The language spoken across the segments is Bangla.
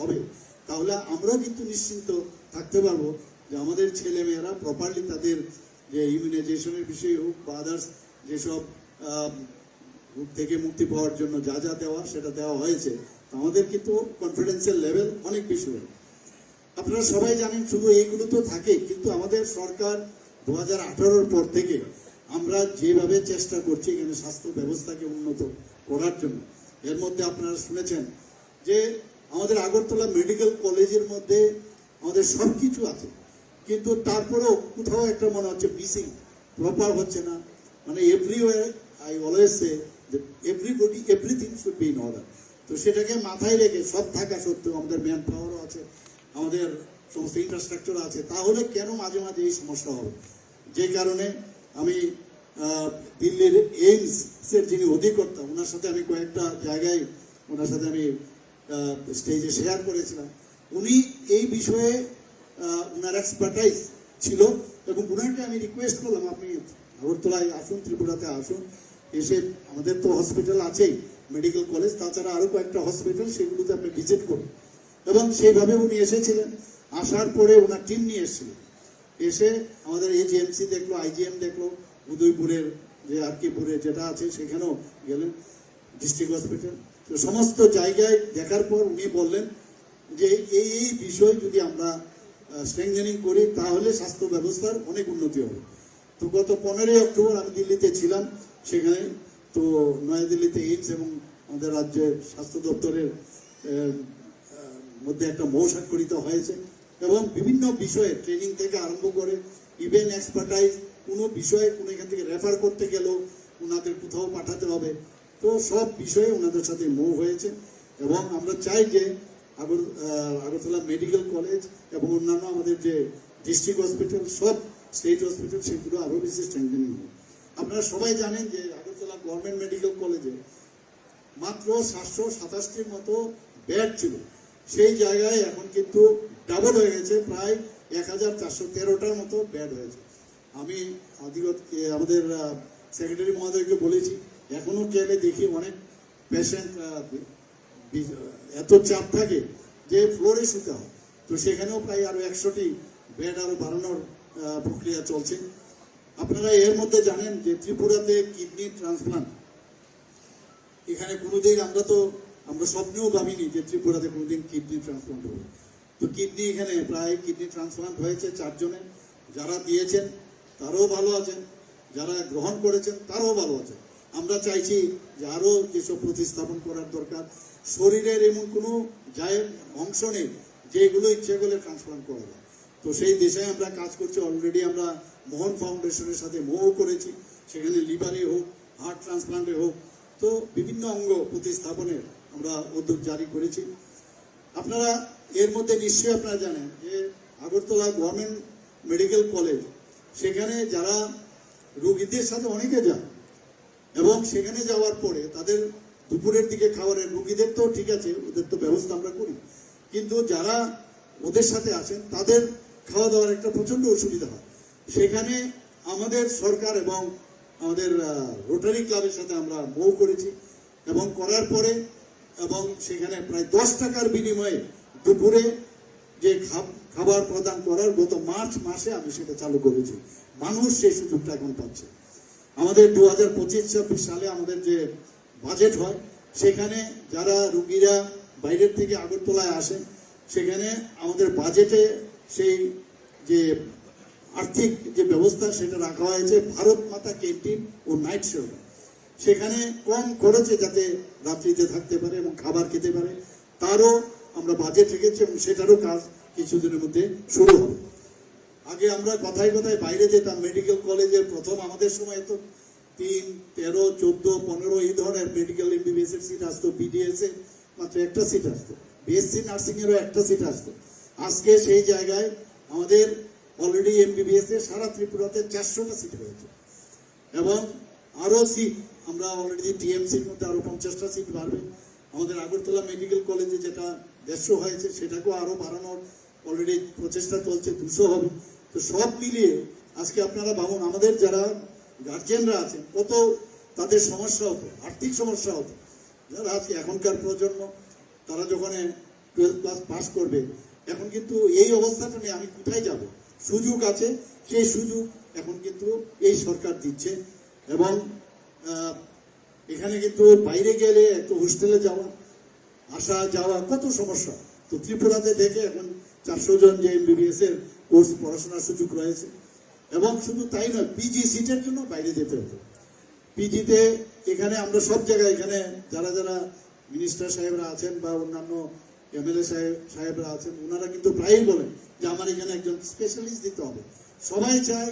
হবে তাহলে আমরাও কিন্তু নিশ্চিন্ত থাকতে পারব যে আমাদের ছেলে মেয়েরা প্রপারলি তাদের যে ইমিউনাইজেশনের বিষয়ে হোক বা আদার্স যেসব রোগ থেকে মুক্তি পাওয়ার জন্য যা যা দেওয়া সেটা দেওয়া হয়েছে আমাদের কিন্তু কনফিডেন্সিয়াল লেভেল অনেক বেশি হবে। আপনারা সবাই জানেন শুধু এইগুলো তো থাকে, কিন্তু আমাদের সরকার দু হাজার পর থেকে আমরা যেভাবে চেষ্টা করছি এখানে স্বাস্থ্য ব্যবস্থাকে উন্নত করার জন্য, এর মধ্যে আপনারা শুনেছেন যে আমাদের আগরতলা মেডিকেল কলেজের মধ্যে আমাদের সব কিছু আছে। কিন্তু তারপরেও কোথাও একটা মনে হচ্ছে মিসিং প্রপার হচ্ছে না। মানে everywhere I always say everybody everything should be in order তো সেটাকে মাথায় রেখে সব থাকা সত্ত্বেও আমাদের ম্যান পাওয়ারও আছে, আমাদের সমস্ত ইনফ্রাস্ট্রাকচার আছে। তাহলে কেন মাঝে মাঝে এই সমস্যা হবে? যে কারণে আমি দিল্লির এইমস এর যিনি অধিকর্তা, ওনার সাথে আমি কয়েকটা জায়গায়, ওনার সাথে আমি স্টেজে শেয়ার করেছিলাম। উনি এই বিষয়ে ওনার এক্সপার্টাইজ ছিল এবং ওনাকে আমি রিকোয়েস্ট করলাম, আপনি আগরতলায় আসুন, ত্রিপুরাতে আসুন। এসে আমাদের তো হসপিটাল আছেই মেডিকেল কলেজ তাছাড়া আরও কয়েকটা হসপিটাল সেগুলোতে আপনি ভিজিট করুন। এবং সেইভাবে উনি এসেছিলেন। আসার পরে ওনার টিম নিয়ে এসেছিলেন এসে আমাদের এজিএমসি দেখল আইজিএম দেখল, উদয়পুরের যে আরকিপুরে যেটা আছে সেখানেও গেলেন ডিস্ট্রিক্ট হসপিটাল সমস্ত জায়গায় দেখার পর উনি বললেন যে এই এই বিষয় যদি আমরা স্ট্রেংথেনিং করি, তাহলে স্বাস্থ্য ব্যবস্থার অনেক উন্নতি হবে। তো গত পনেরোই অক্টোবর আমি দিল্লিতে ছিলাম, সেখানে তো নয়াদিল্লিতে এইমস এবং আমাদের রাজ্যের স্বাস্থ্য দপ্তরের মধ্যে একটা মৌসাক্ষরিত হয়েছে এবং বিভিন্ন বিষয়ে ট্রেনিং থেকে আরম্ভ করে ইভেন এক্সপার্টাইজ কোনো বিষয়ে কোনো এখান থেকে রেফার করতে গেলেও ওনাদের কোথাও পাঠাতে হবে। তো সব বিষয়ে ওনাদের সাথে মুভ হয়েছে এবং আমরা চাই যে আগর আগরতলা মেডিকেল কলেজ এবং অন্যান্য আমাদের যে ডিস্ট্রিক্ট হসপিটাল, সব স্টেট হসপিটাল সেগুলো আরও বেশি স্ট্রেংথেনিং হবে আপনারা সবাই জানেন যে আগরতলা গভর্নমেন্ট মেডিকেল কলেজে মাত্র সাতশো সাতাশটির মতো বেড ছিল। সেই জায়গায় এখন কিন্তু ডাবল হয়ে গেছে, প্রায় এক হাজার চারশো তেরোটার মতো বেড হয়েছে। আমি আমাদের সেক্রেটারি মহোদয়কে বলেছি এখনও গেলে দেখি অনেক পেশেন্ট এত চাপ থাকে যে ফ্লোরে শুতে হয়। তো সেখানেও প্রায় আরও একশোটি বেড আরও বাড়ানোর প্রক্রিয়া চলছে। আপনারা এর মধ্যে জানেন যে ত্রিপুরাতে কিডনি ট্রান্সপ্লান্ট এখানে কোনোদিন আমরা তো, আমরা স্বপ্নেও ভাবিনি যে ত্রিপুরাতে কোনোদিন কিডনি ট্রান্সপ্লান্ট হবে। তো কিডনি এখানে প্রায় কিডনি ট্রান্সপ্লান্ট হয়েছে চারজনের। যারা দিয়েছেন, তারাও ভালো আছেন। যারা গ্রহণ করেছেন, তারাও ভালো আছেন। আমরা চাইছি যে আরও যেসব প্রতিস্থাপন করার দরকার, শরীরের এমন কোনো অংশ নেই যেগুলো ইচ্ছে করলে ট্রান্সপ্লান্ট করা যায়। তো সেই দিশায় আমরা কাজ করছি। অলরেডি আমরা মোহন ফাউন্ডেশনের সাথে মোহ করেছি। সেখানে লিভারে হোক হার্ট ট্রান্সপ্লান্টে হোক, তো বিভিন্ন অঙ্গ প্রতিস্থাপনের আমরা উদ্যোগ জারি করেছি। আপনারা এর মধ্যে নিশ্চয়ই আপনারা জানেন যে আগরতলা গভর্নমেন্ট মেডিকেল কলেজ সেখানে যারা রোগীদের সাথে অনেকে যায় এবং সেখানে যাওয়ার পরে তাদের দুপুরের দিকে খাবারের রুগীদের তো ঠিক আছে, ওদের তো ব্যবস্থা আমরা করি। কিন্তু যারা ওদের সাথে আছেন, তাদের খাওয়া দাওয়ার একটা প্রচণ্ড অসুবিধা হয়। সেখানে আমাদের সরকার এবং আমাদের রোটারি ক্লাবের সাথে আমরা বউ করেছি এবং করার পরে এবং সেখানে প্রায় দশ টাকার বিনিময়ে দুপুরে যে খাবার প্রদান করার গত মার্চ মাসে আমি সেটা চালু করেছি। মানুষ সেই সুযোগটা এখন পাচ্ছে। আমাদের দু হাজার পঁচিশ ছাব্বিশ সালে আমাদের যে বাজেট হয়, সেখানে যারা রুগীরা বাইরের থেকে আগরতলায় আসে, সেখানে আমাদের বাজেটে সেই যে আর্থিক যে ব্যবস্থা সেটা রাখা হয়েছে ভারত মাতা ক্যান্টিন ও নাইট শেল্টার সেখানে কম খরচে যাতে রাত্রিতে থাকতে পারে এবং খাবার খেতে পারে, তারও আমরা বাজেট রেখেছি এবং সেটারও কাজ কিছুদিনের মধ্যে শুরু হবে। আগে আমরা কথায় কথায় বাইরে যেতাম মেডিকেল কলেজের প্রথম আমাদের সময় তো তিন, তেরো, চোদ্দ, পনেরো, এই ধরনের মেডিকেল এমবিবিএস এর সিট আসতো এ মাত্র একটা সিট আসতো। বিএসসি নার্সিং এরও একটা সিট আসতো। আজকে সেই জায়গায় আমাদের অলরেডি এমবিবিএস সারা ত্রিপুরাতে চারশোটা সিট হয়েছে এবং আরও সিট আমরা অলরেডি টিএমসির মধ্যে আরও পঞ্চাশটা সিট বাড়বে। আমাদের আগরতলা মেডিকেল কলেজে যেটা দেড়শো হয়েছে, সেটাকেও আরও বাড়ানোর অলরেডি প্রচেষ্টা চলছে, দুশো হবে। তো সব মিলিয়ে আজকে আপনারা ভাবুন, আমাদের যারা গার্জেনরা আছেন কত তাদের সমস্যা হতো, আর্থিক সমস্যা হতো। যারা আজকে এখনকার প্রজন্ম, তারা যখন টুয়েলভ ক্লাস পাস করবে, এখন কিন্তু এই অবস্থাটা নিয়ে আমি কোথায় যাব? সুযোগ আছে, সেই সুযোগ এখন কিন্তু এই সরকার দিচ্ছে। এবং এখানে কিন্তু বাইরে গেলে একটু হোস্টেলে যাওয়া, আসা যাওয়া কত সমস্যা। তো ত্রিপুরাতে দেখে এখন চারশো জন যে এমবিবিএস এর কোর্স পড়াশোনার সুযোগ রয়েছে। এবং শুধু তাই নয় পিজি সিটের জন্য বাইরে যেতে হতো পিজিতে এখানে আমরা সব জায়গায় এখানে যারা যারা মিনিস্টার সাহেবরা আছেন বা অন্যান্য এমএলএ সাহেব সাহেবরা আছেন, ওনারা কিন্তু প্রায়ই বলেন যে আমার এখানে একজন স্পেশালিস্ট দিতে হবে। সবাই চাই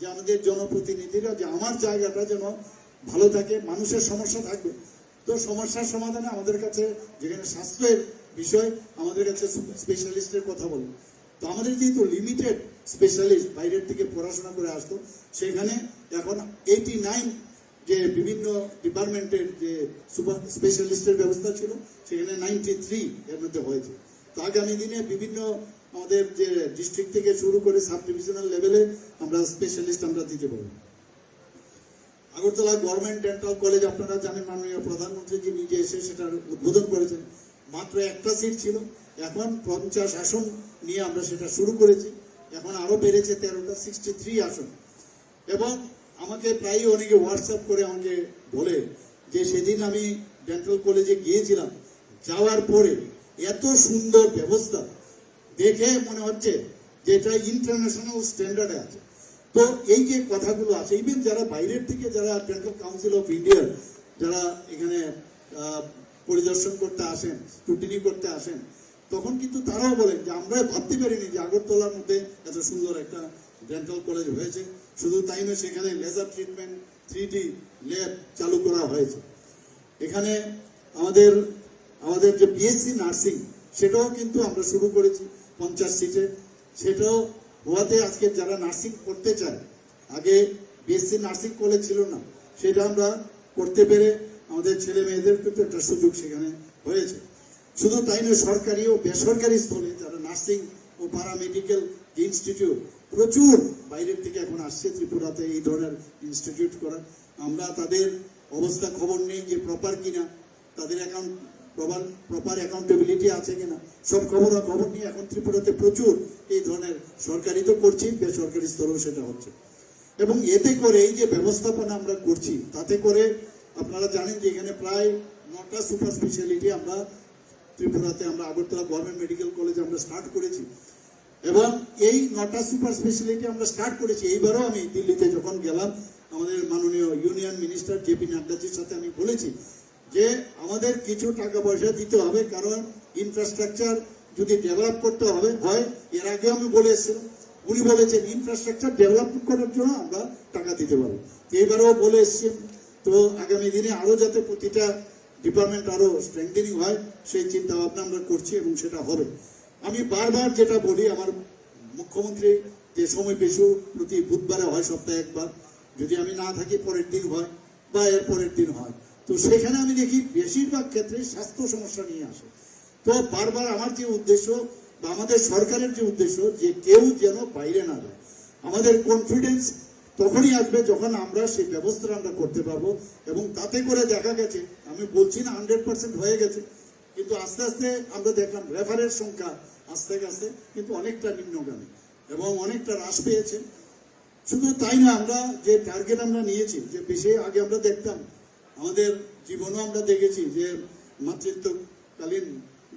যে আমাদের জনপ্রতিনিধিরা, যে আমার জায়গাটা যেন ভালো থাকে, মানুষের সমস্যা থাকবে। তো সমস্যার সমাধানে আমাদের কাছে যেখানে স্বাস্থ্যের বিষয়, আমাদের কাছে স্পেশালিস্টের কথা বলুন। তো আমাদের যেহেতু লিমিটেড স্পেশালিস্ট বাইরের থেকে পড়াশোনা করে আসতো, সেখানে এখন এইটি নাইন যে বিভিন্ন ডিপার্টমেন্টের যে সুপার স্পেশালিস্টের ব্যবস্থা ছিল, সেখানে নাইনটি থ্রি এর মধ্যে হয়েছে। তো আগামী দিনে বিভিন্ন আমাদের যে ডিস্ট্রিক্ট থেকে শুরু করে সাব ডিভিশনাল লেভেলে আমরা স্পেশালিস্ট আমরা দিতে পারব। আগরতলা গভর্নমেন্ট ডেন্টাল কলেজ আপনারা জানেন, মাননীয় প্রধানমন্ত্রী যে নিজে এসে সেটার উদ্বোধন করেছেন। মাত্র একটা সিট ছিল, এখন পঞ্চাশ আসন নিয়ে আমরা সেটা শুরু করেছি। এখন আরও বেড়েছে তেরোটা সিক্সটি থ্রি আসন। এবং আমাকে প্রায়ই অনেকে হোয়াটসঅ্যাপ করে আমাকে বলে যে, সেদিন আমি ডেন্টাল কলেজে গিয়েছিলাম। যাওয়ার পরে এত সুন্দর ব্যবস্থা। দেখে মনে হচ্ছে যে, এটা ইন্টারন্যাশনাল স্ট্যান্ডার্ডে আছে। তো এই যে কথাগুলো আছে ইভেন যারা বাইরের থেকে যারা ডেন্টাল কাউন্সিল অফ ইন্ডিয়ার যারা এখানে পরিদর্শন করতে আসেন স্ক্রুটিনি করতে আসেন তখন কিন্তু তারাও বলেন যে আমরা ভাবতে পারিনি যে আগরতলার মধ্যে এত সুন্দর একটা ডেন্টাল কলেজ হয়েছে। শুধু তাই নয়, সেখানে laser treatment three D lab চালু করা হয়েছে। এখানে আমাদের আমাদের যে বিএসসি নার্সিং সেটাও কিন্তু আমরা শুরু করেছি পঞ্চাশ সিটে সেটাও হওয়াতে আজকে যারা নার্সিং করতে চায়, আগে বিএসসি নার্সিং কলেজ ছিল না, সেটা আমরা করতে পেরে আমাদের ছেলে মেয়েদের কিন্তু একটা সুযোগ সেখানে হয়েছে। শুধু তাই নয়, সরকারি ও বেসরকারি স্থলে যারা নার্সিং ও প্যারামেডিক্যাল ইনস্টিটিউট প্রচুর বাইরের থেকে এখন আসছে ত্রিপুরাতে এই ধরনের ইনস্টিটিউট করা। আমরা তাদের অবস্থা খবর নেই যে প্রপার কিনা, তাদের অ্যাকাউন্ট প্রপার প্রপার অ্যাকাউন্টেবিলিটি আছে কিনা, সব খবর খবর নিয়ে এখন ত্রিপুরাতে প্রচুর এই ধরনের সরকারি তো করছি, বেসরকারি স্তরেও সেটা হচ্ছে। এবং এতে করে এই যে ব্যবস্থাপনা আমরা করছি, তাতে করে আপনারা জানেন যে এখানে প্রায় নটা সুপার স্পেশালিটি আমরা ত্রিপুরাতে আমরা আগরতলা গভর্নমেন্ট মেডিকেল কলেজ আমরা স্টার্ট করেছি। এবং এই নটা সুপার স্পেশালিটি আমরা স্টার্ট করেছি। এইবারও আমি দিল্লিতে যখন গেলাম, আমাদের মাননীয় ইউনিয়ন মিনিস্টার জেপি নাড্ডাজির সাথে আমি বলেছি যে আমাদের কিছু টাকা পয়সা দিতে হবে, কারণ ইনফ্রাস্ট্রাকচার যদি ডেভেলপ করতে হবে, হয় এর আগে আমি বলে এসেছিলাম, উনি বলেছেন ইনফ্রাস্ট্রাকচার ডেভেলপ করার জন্য আমরা টাকা দিতে পারব। তো এবারেও বলে এসছি তো আগামী দিনে আরও যাতে প্রতিটা ডিপার্টমেন্ট আরও স্ট্রেংথেনিং হয়, সেই চিন্তা ভাবনা আমরা করছি এবং সেটা হবে। আমি বারবার যেটা বলি, আমার মুখ্যমন্ত্রী যে সময় পেশু প্রতি বুধবারে হয়, সপ্তাহে একবার। যদি আমি না থাকি, পরের দিন হয় বা এর পরের দিন হয়। তো সেখানে আমি দেখি বেশিরভাগ ক্ষেত্রে স্বাস্থ্য সমস্যা নিয়ে আসে। তো বারবার আমার যে উদ্দেশ্য বা আমাদের সরকারের যে উদ্দেশ্য, যে কেউ যেন বাইরে না যায়। আমাদের কনফিডেন্স তখনই আসবে যখন আমরা সেই ব্যবস্থাটা আমরা করতে পারব। এবং তাতে করে দেখা গেছে, আমি বলছি না হান্ড্রেড পার্সেন্ট হয়ে গেছে, কিন্তু আস্তে আস্তে আমরা দেখলাম রেফারের সংখ্যা আস্তে আস্তে কিন্তু অনেকটা নিম্নগামী এবং অনেকটা হ্রাস পেয়েছে। শুধু তাই না, আমরা যে টার্গেট আমরা নিয়েছি, যে বেশি আগে আমরা দেখতাম, আমাদের জীবনও আমরা দেখেছি যে মাতৃত্বকালীন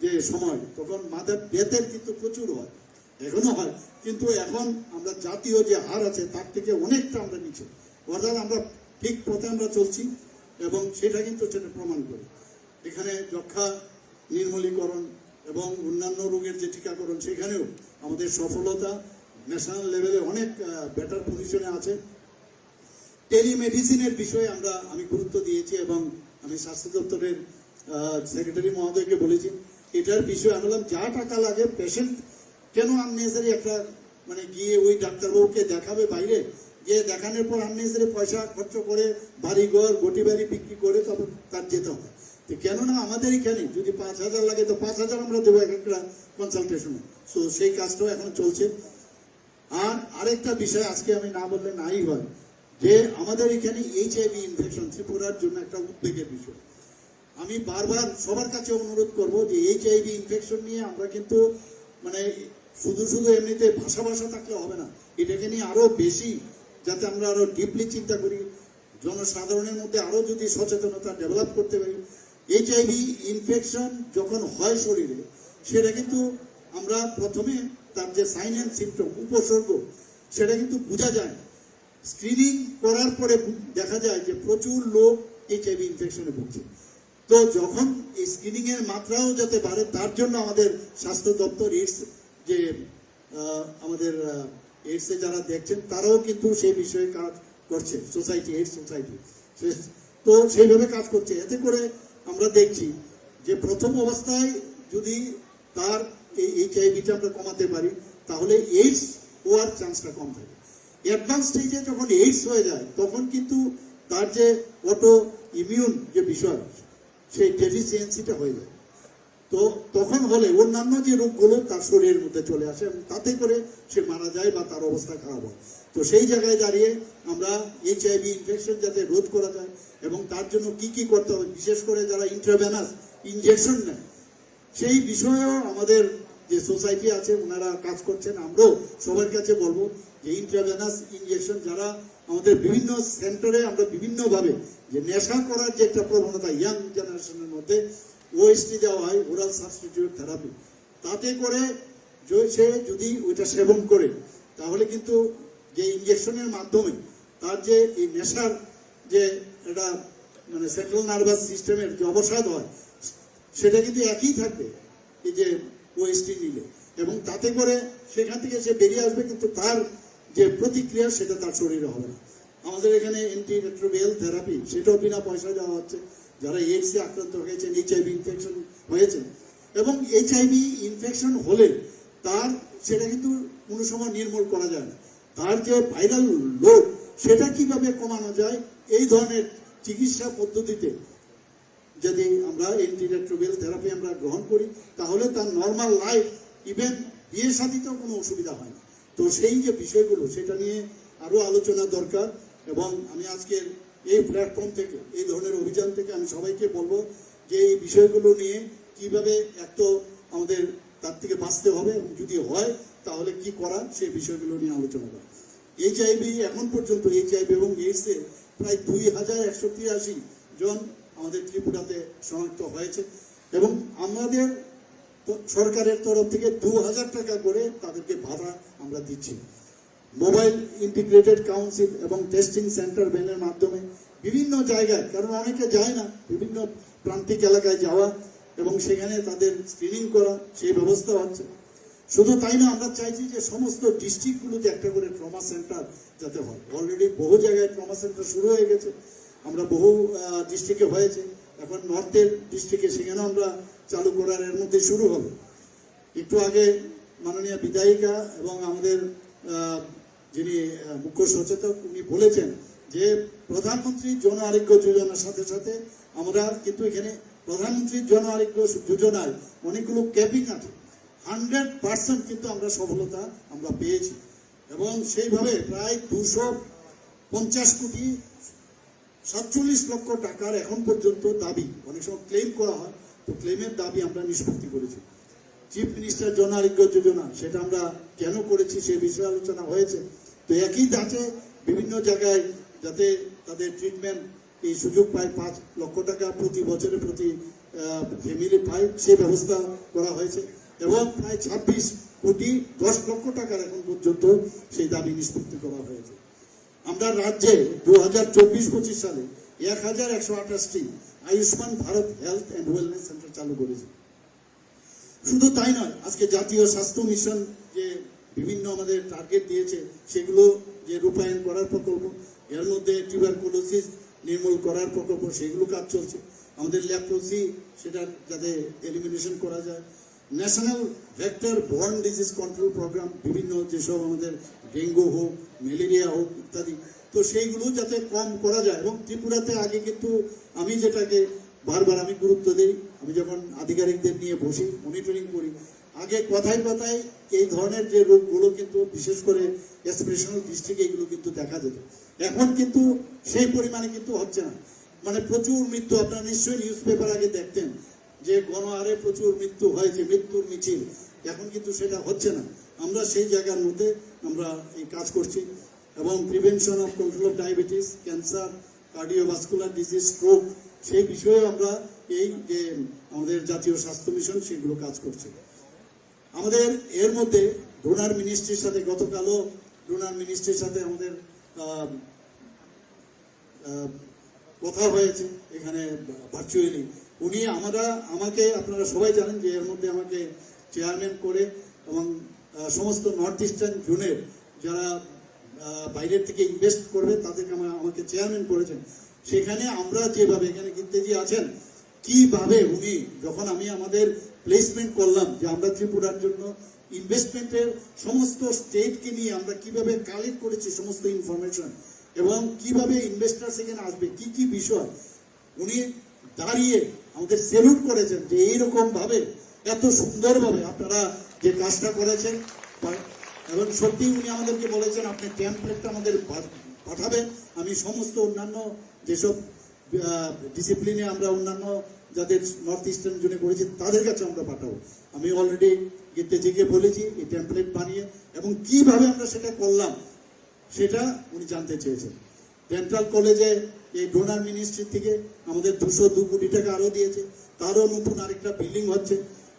যে সময়, তখন মাদের বেতের কিন্তু প্রচুর হয়। এখনও হয় কিন্তু এখন আমরা জাতীয় যে হার আছে, তার থেকে অনেকটা আমরা নিচে। অর্থাৎ আমরা ঠিক পথে আমরা চলছি এবং সেটা কিন্তু সেটা প্রমাণ করে। এখানে যক্ষা, নির্মূলীকরণ এবং অন্যান্য রোগের যে টিকাকরণ, সেখানেও আমাদের সফলতা ন্যাশনাল লেভেলে অনেক বেটার পজিশনে আছে। টেলিমেডিসিনের বিষয়ে আমরা, আমি গুরুত্ব দিয়েছি এবং আমি স্বাস্থ্য দপ্তরের সেক্রেটারি মহোদয়কে বলেছি। এটার বিষয়ে আমি বললাম, যা টাকা লাগে পেশেন্ট কেন আননেসারি একটা মানে গিয়ে ওই ডাক্তারবাবুকে দেখাবে বাইরে? গিয়ে দেখানোর পর আননেসারি পয়সা খরচ করে বাড়ি ঘর গটি বাড়ি বিক্রি করে তারপর তার যেতে হবে। তো কেননা আমাদের এখানে যদি পাঁচ হাজার লাগে, তো পাঁচ হাজার আমরা দেবো এক একটা কনসালটেশনে সো সেই কাজটাও এখন চলছে। আর আরেকটা বিষয়, আজকে আমি না বললে নাই হয়, যে আমাদের এখানে এইচআইভি ইনফেকশন ত্রিপুরার জন্য একটা উদ্বেগের বিষয়। আমি বারবার সবার কাছে অনুরোধ করব যে এইচআইভি ইনফেকশন নিয়ে আমরা কিন্তু মানে শুধু শুধু এমনিতে ভাষা ভাষা থাকলে হবে না। এটাকে নিয়ে আরও বেশি যাতে আমরা আরও ডিপলি চিন্তা করি, জনসাধারণের মধ্যে আরও যদি সচেতনতা ডেভেলপ করতে পারি। এইচআইভি ইনফেকশন যখন হয় শরীরে, সেটা কিন্তু আমরা প্রথমে তার যে সাইন অ্যান্ড সিমটম উপসর্গ, সেটা কিন্তু বোঝা যায়। স্ক্রিনিং করার পরে দেখা যায় যে প্রচুর লোক এইচআইভি ইনফেকশনে ভুগছে। তো যখন এই স্ক্রিনিং এর মাত্রাও যাতে বাড়ে, তার জন্য আমাদের স্বাস্থ্য দপ্তর এইডস যে আমাদের এইডস যারা দেখছেন, তারাও কিন্তু সেই বিষয়ে কাজ করছে, সোসাইটি এইডস সোসাইটি। তো সেইভাবে কাজ করছে। এতে করে আমরা দেখছি যে প্রথম অবস্থায় যদি তার এই এইচআইভিটা আমরা কমাতে পারি, তাহলে এইডস হওয়ার চান্সটা কম থাকে। অ্যাডভান্স স্টেজে যখন এইডস হয়ে যায়, তখন কিন্তু তার যে অটো ইমিউন যে বিষয়, সেই ডেফিসিয়েন্সিটা হয়ে যায়। তো তখন হলে অন্যান্য যে রোগগুলো তার শরীরের মধ্যে চলে আসে এবং তাতে করে সে মারা যায় বা তার অবস্থা খারাপ হয়। তো সেই জায়গায় দাঁড়িয়ে আমরা এইচআইভি ইনফেকশন যাতে রোধ করা যায় এবং তার জন্য কি কি করতে হবে, বিশেষ করে যারা ইন্ট্রাভেনাস ইনজেকশন নেয়, সেই বিষয়েও আমাদের যে সোসাইটি আছে, ওনারা কাজ করছেন। আমরাও সবার কাছে বলব যে ইন্ট্রাভেনাস ইনজেকশন যারা আমাদের বিভিন্ন সেন্টারে আমরা বিভিন্নভাবে যে নেশা করার যে একটা প্রবণতা ইয়াং জেনারেশনের মধ্যে ওএসটি দেওয়া হয় ওরাল সাবস্টিটিউট থেরাপি তাতে করে সে যদি ওইটা সেবন করে, তাহলে কিন্তু যে ইঞ্জেকশনের মাধ্যমে তার যে এই নেশার যে এটা মানে সেন্ট্রাল নার্ভাস সিস্টেমের যে অবসাদ হয়, সেটা কিন্তু একই থাকবে এই যে ওএসটি নিলে। এবং তাতে করে সেখান থেকে সে বেরিয়ে আসবে, কিন্তু তার যে প্রতিক্রিয়া সেটা তার শরীরে হবে না। আমাদের এখানে এন্টি রেট্রোভিয়াল থেরাপি সেটাও বিনা পয়সা দেওয়া হচ্ছে। যারা এইডসে আক্রান্ত হয়েছেন এইচআইভি ইনফেকশন হয়েছে এবং এইচআইভি ইনফেকশন হলে তার সেটা কিন্তু কোনো সময় নির্মূল করা যায় না। তার যে ভাইরাল লোড সেটা কীভাবে কমানো যায়, এই ধরনের চিকিৎসা পদ্ধতিতে যদি আমরা এন্টিরেট্রোভিয়াল থেরাপি আমরা গ্রহণ করি, তাহলে তার নর্মাল লাইফ ইভেন বিয়ে সাথীতেও কোনো অসুবিধা হয় না। তো সেই যে বিষয়গুলো, সেটা নিয়ে আরও আলোচনা দরকার, এবং আমি আজকের এই প্ল্যাটফর্ম থেকে, এই ধরনের অভিযান থেকে আমি সবাইকে বলব যে এই বিষয়গুলো নিয়ে কীভাবে এক তো আমাদের তার থেকে বাঁচতে হবে যদি হয়, তাহলে কি করা, সেই বিষয়গুলো নিয়ে আলোচনা করা। এইচআইভি এখন পর্যন্ত এইচআইভি এবং এইডস প্রায় দুই হাজার একশো তিরাশি জন আমাদের ত্রিপুরাতে শনাক্ত হয়েছে এবং আমাদের সরকারের তরফ থেকে দু হাজার টাকা করে তাদেরকে ভাড়া আমরা দিচ্ছি। মোবাইল ইন্টিগ্রেটেড কাউন্সিল এবং টেস্টিং সেন্টার ভ্যানের মাধ্যমে বিভিন্ন জায়গায়, কারণ অনেকে যায় না, বিভিন্ন প্রান্তিক এলাকায় যাওয়া এবং সেখানে তাদের স্ক্রিনিং করা, সেই ব্যবস্থা হচ্ছে। শুধু তাই না, আমরা চাইছি যে সমস্ত ডিস্ট্রিক্টগুলোতে একটা করে ট্রমা সেন্টার যাতে হয়। অলরেডি বহু জায়গায় ট্রমা সেন্টার শুরু হয়ে গেছে, আমরা বহু ডিস্ট্রিক্টে হয়েছে। এখন নর্থের ডিস্ট্রিক্টে সেখানে আমরা চালু করার এর মধ্যে শুরু হবে। একটু আগে মাননীয় বিধায়িকা এবং আমাদের যিনি মুখ্য সচেতক, উনি বলেছেন যে প্রধানমন্ত্রী জন আরোগ্য যোজনার সাথে সাথে আমরা কিন্তু এখানে প্রধানমন্ত্রী জন আরোগ্য যোজনায় অনেকগুলো ক্যাপিং আছে। হান্ড্রেড পার্সেন্ট কিন্তু আমরা সফলতা আমরা পেয়েছি। এবং সেইভাবে প্রায় দুশো পঞ্চাশ কোটি সাতচল্লিশ লক্ষ টাকার এখন পর্যন্ত দাবি, অনেক সময় ক্লেম করা হয়, তো ক্লেমের দাবি আমরা নিষ্পত্তি করেছি। চিফ মিনিস্টার জন আরোগ্য যোজনা সেটা আমরা কেন করেছি সে বিষয়ে আলোচনা হয়েছে। তো একই ধাঁচে বিভিন্ন জায়গায় যাতে তাদের ট্রিটমেন্ট এই সুযোগ পায়, পাঁচ লক্ষ টাকা প্রতি বছরে প্রতি ফ্যামিলি পায় সে ব্যবস্থা করা হয়েছে। এবং প্রায় ছাব্বিশ কোটি, দশ লক্ষ টাকার এখন পর্যন্ত সেই দাবি নিষ্পত্তি করা হয়েছে। আমরা রাজ্যে দু হাজার চব্বিশ পঁচিশ সালে এক হাজার একশো আঠাশটি Ayushman Bharat health and wellness centre চালু করেছে। শুধু তাই নয়, আজকে জাতীয় স্বাস্থ্য মিশন যে বিভিন্ন আমাদের টার্গেট দিয়েছে, সেগুলো যে রূপায়ণ করার প্রকল্প, এর মধ্যে টিউবারকুলোসিস নির্মূল করার প্রকল্প, সেগুলো কাজ চলছে। আমাদের ল্যাপ্রোসি, সেটা যাতে এলিমিনেশন করা যায়। National vector borne disease control programme বিভিন্ন যেসব আমাদের ডেঙ্গু হোক, ম্যালেরিয়া হোক ইত্যাদি, তো সেইগুলো যাতে কম করা যায়। এবং ত্রিপুরাতে আগে কিন্তু আমি যেটাকে বারবার আমি গুরুত্ব দিই, আমি যখন আধিকারিকদের নিয়ে বসি মনিটরিং করি আগে কথায় কথায় এই ধরনের যে রোগগুলো কিন্তু, বিশেষ করে এক্সপ্রেশনাল ডিস্ট্রিক্ট এগুলো কিন্তু দেখা যেত। এখন কিন্তু সেই পরিমাণে কিন্তু হচ্ছে না। মানে প্রচুর মৃত্যু, আপনারা নিশ্চয়ই নিউজ পেপার আগে দেখতেন যে গণহারে প্রচুর মৃত্যু হয়েছে, মৃত্যুর মিছিল। এখন কিন্তু সেটা হচ্ছে না। আমরা সেই জায়গার মধ্যে আমরা এই কাজ করছি এবং prevention of control of diabetes cancer cardiovascular disease stroke সেই বিষয়ে আমরা এই যে আমাদের জাতীয় স্বাস্থ্য মিশন সেগুলো কাজ করছে। আমাদের এর মধ্যে ডোনার মিনিস্ট্রির সাথে গতকালও ডোনার মিনিস্ট্রির সাথে আমাদের কথা হয়েছে, এখানে ভার্চুয়ালি উনি আমরা, আমাকে আপনারা সবাই জানেন যে এর মধ্যে আমাকে চেয়ারম্যান করে এবং সমস্ত নর্থ ইস্টার্ন জোনের যারা বাইরের থেকে ইনভেস্ট করবে, তাদেরকে আমা- আমাকে চেয়ারম্যান করেছেন। সেখানে আমরা যেভাবে, এখানে গীতাজি আছেন, কীভাবে উনি, যখন আমি আমাদের প্লেসমেন্ট করলাম যে আমরা ত্রিপুরার জন্য ইনভেস্টমেন্টের সমস্ত স্টেটকে নিয়ে আমরা কীভাবে কালেক্ট করেছি সমস্ত ইনফরমেশন এবং কীভাবে ইনভেস্টার সেখানে আসবে, কি কি বিষয়, উনি দাঁড়িয়ে আমাদের সেলুট করেছেন যে এইরকম ভাবে, এত সুন্দরভাবে আপনারা যে কাজটা করেছেন। এবং সত্যি উনি আমাদেরকে বলেছেন, আপনি টেমপ্লেটটা আমাদের পাঠাবেন। আমি সমস্ত অন্যান্য যেসব ডিসিপ্লিনে আমরা অন্যান্য যাদের নর্থ ইস্টার্ন জোনে করেছি, তাদের কাছে আমরা পাঠাবো। আমি অলরেডি গীতেজিকে বলেছি, এই টেমপ্লেট বানিয়ে, এবং কীভাবে আমরা সেটা করলাম, সেটা উনি জানতে চেয়েছেন। ডেন্টাল কলেজে এই ডোনার মিনিস্ট্রি থেকে আমাদের দুশো দু কোটি টাকা আরও দিয়েছে। তারও নতুন আরেকটা বিল্ডিং হচ্ছে।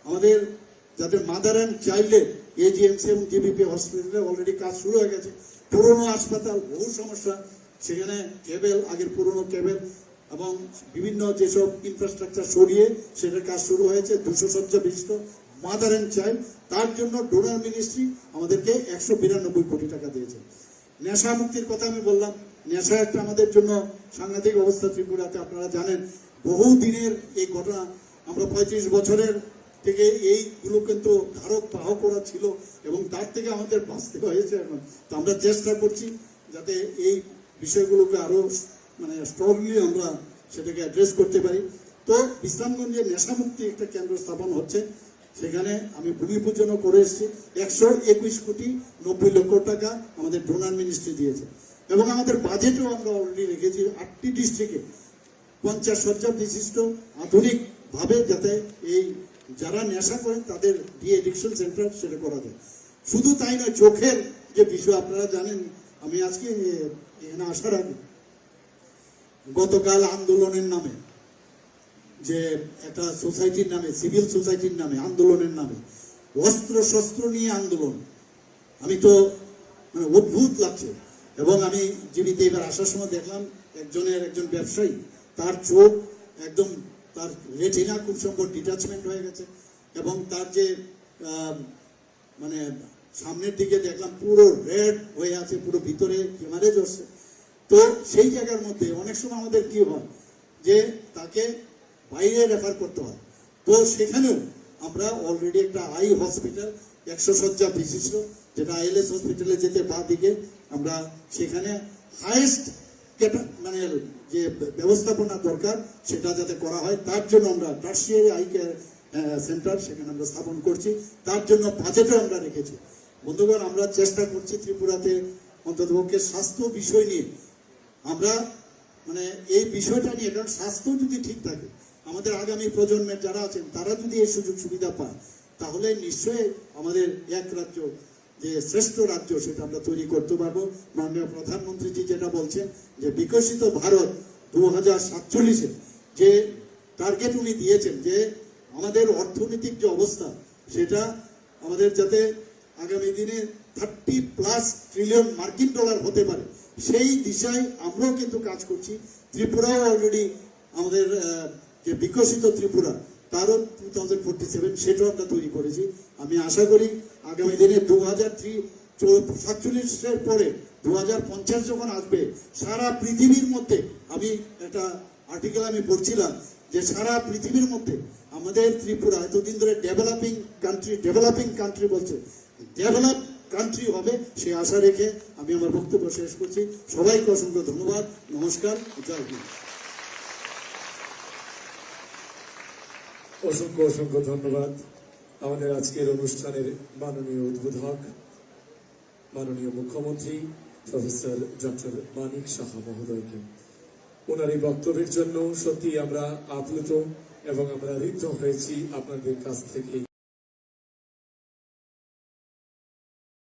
আমাদের যাদের মাদার অ্যান্ড চাইল্ডের এজিএমসি এবং জিবিপি হসপিটালে অলরেডি কাজ শুরু হয়ে গেছে। পুরনো হাসপাতাল, বহু সমস্যা। সেখানে কেবেল আগের পুরনো কেবেল এবং বিভিন্ন যেসব ইনফ্রাস্ট্রাকচার সরিয়ে সেটার কাজ শুরু হয়েছে, দুশো শয্যা বিশিষ্ট মাদার অ্যান্ড চাইল্ড তার জন্য ডোনার মিনিস্ট্রি আমাদেরকে একশো বিরানব্বই কোটি টাকা দিয়েছে। নেশা মুক্তির কথা আমি বললাম। নেশা একটা আমাদের জন্য সাংঘাতিক অবস্থা ত্রিপুরাতে, আপনারা জানেন, বহু দিনের এই ঘটনা। আমরা পঁয়ত্রিশ বছরের থেকে এইগুলো কিন্তু ধারক বাহক করা ছিল এবং তার থেকে আমাদের বাঁচতে হয়েছে এখন। তো আমরা চেষ্টা করছি যাতে এই বিষয়গুলোকে আরও মানে স্ট্রংলি আমরা সেটাকে অ্যাড্রেস করতে পারি। তো বিশ্রামগঞ্জে নেশামুক্তি একটা কেন্দ্র স্থাপন হচ্ছে। সেখানে আমি ভূমি পূজনও করে এসেছি। একশো একুশ কোটি নব্বই লক্ষ টাকা আমাদের ডোনার মিনিস্ট্রি দিয়েছে। এবং আমাদের বাজেটও আমরা অলরেডি রেখেছি আটটি ডিস্ট্রিক্টে পঞ্চাশ শয্যা বিশিষ্ট আধুনিকভাবে যাতে এই যারা নেশা করেন তাদের ডি এডিকশন সেন্টার সেটা করা যায়। শুধু তাই নয়, চোখের যে বিষয়, আপনারা জানেন, আমি আজকে এখানে আসার আগে গতকাল আন্দোলনের নামে, যে একটা সোসাইটির নামে, সিভিল সোসাইটির নামে, আন্দোলনের নামে অস্ত্র শস্ত্র নিয়ে আন্দোলন, আমি তো মানে অদ্ভুত লাগছে। এবং আমি জীবিত এবার আসার সময় দেখলাম একজনের একজন ব্যবসায়ী, তার চোখ একদম, তার রেটিনা খুব সম্ভব ডিটাচমেন্ট হয়ে গেছে। এবং তার যে মানে সামনের দিকে দেখলাম পুরো রেড হয়ে আছে, পুরো ভিতরে হিমারেজ হচ্ছে। তো সেই জায়গার মধ্যে অনেক সময় আমাদের কি হয় যে তাকে বাইরে রেফার করতে হয়। তো সেখানেও আমরা অলরেডি একটা আই হসপিটাল একশো শয্যা বিশিষ্ট, যেটা আইএলএস হসপিটালে যেতে বা দিকে আমরা সেখানে হাইয়েস্ট মানে যে ব্যবস্থাপনা দরকার সেটা যাতে করা হয়। তার জন্য আমরা টার্সিয়ারি আই কেয়ার সেন্টার সেখানে আমরা স্থাপন করছি। তার জন্য বাজেটও আমরা রেখেছি। বন্ধুগণ, আমরা চেষ্টা করছি ত্রিপুরাতে অন্ততপক্ষে স্বাস্থ্য বিষয় নিয়ে আমরা মানে এই বিষয়টা নিয়ে, কারণ স্বাস্থ্য যদি ঠিক থাকে, আমাদের আগামী প্রজন্মের যারা আছেন, তারা যদি এই সুযোগ সুবিধা পায়, তাহলে নিশ্চয়ই আমাদের এক রাজ্য, যে শ্রেষ্ঠ রাজ্য, সেটা আমরা তৈরি করতে পারব। মাননীয় প্রধানমন্ত্রীজি যেটা বলছেন, যে বিকশিত ভারত দু হাজার সাতচল্লিশে, যে টার্গেট উনি দিয়েছেন, যে আমাদের অর্থনৈতিক যে অবস্থা, সেটা আমাদের যাতে আগামী দিনে থার্টি প্লাস ট্রিলিয়ন মার্কিন ডলার হতে পারে। সেই দিশায় আমরাও কিন্তু কাজ করছি। ত্রিপুরাও অলরেডি আমাদের যে বিকশিত ত্রিপুরা, তারও টু থাউজেন্ড ফোর্টি সেভেন সেটাও আমরা তৈরি করেছি। আমি আশা করি আগামী দিনে দু হাজার থ্রি সাতচল্লিশের পরে দু হাজার পঞ্চাশ যখন আসবে, সারা পৃথিবীর মধ্যে, আমি একটা আর্টিকেল আমি পড়ছিলাম যে সারা পৃথিবীর মধ্যে আমাদের ত্রিপুরা, এতদিন ধরে ডেভেলপিং কান্ট্রি ডেভেলপিং কান্ট্রি বলছে ডেভেলপ কান্ট্রি হবে, সে আশা রেখে আমি আমার বক্তব্য শেষ করছি। সবাইকে অসংখ্য ধন্যবাদ। নমস্কার, জয় হিন্দ। অসংখ্য অসংখ্য ধন্যবাদ। আমাদের আজকের অনুষ্ঠানের মাননীয় উদ্বোধক, মাননীয় মুখ্যমন্ত্রী প্রফেসর ডক্টর মানিক সাহা মহোদয়কে। ওনার এই বক্তব্যের জন্য সত্যি আমরা আপ্লুত এবং আমরা ঋদ্ধ হয়েছি আপনাদের কাছ থেকে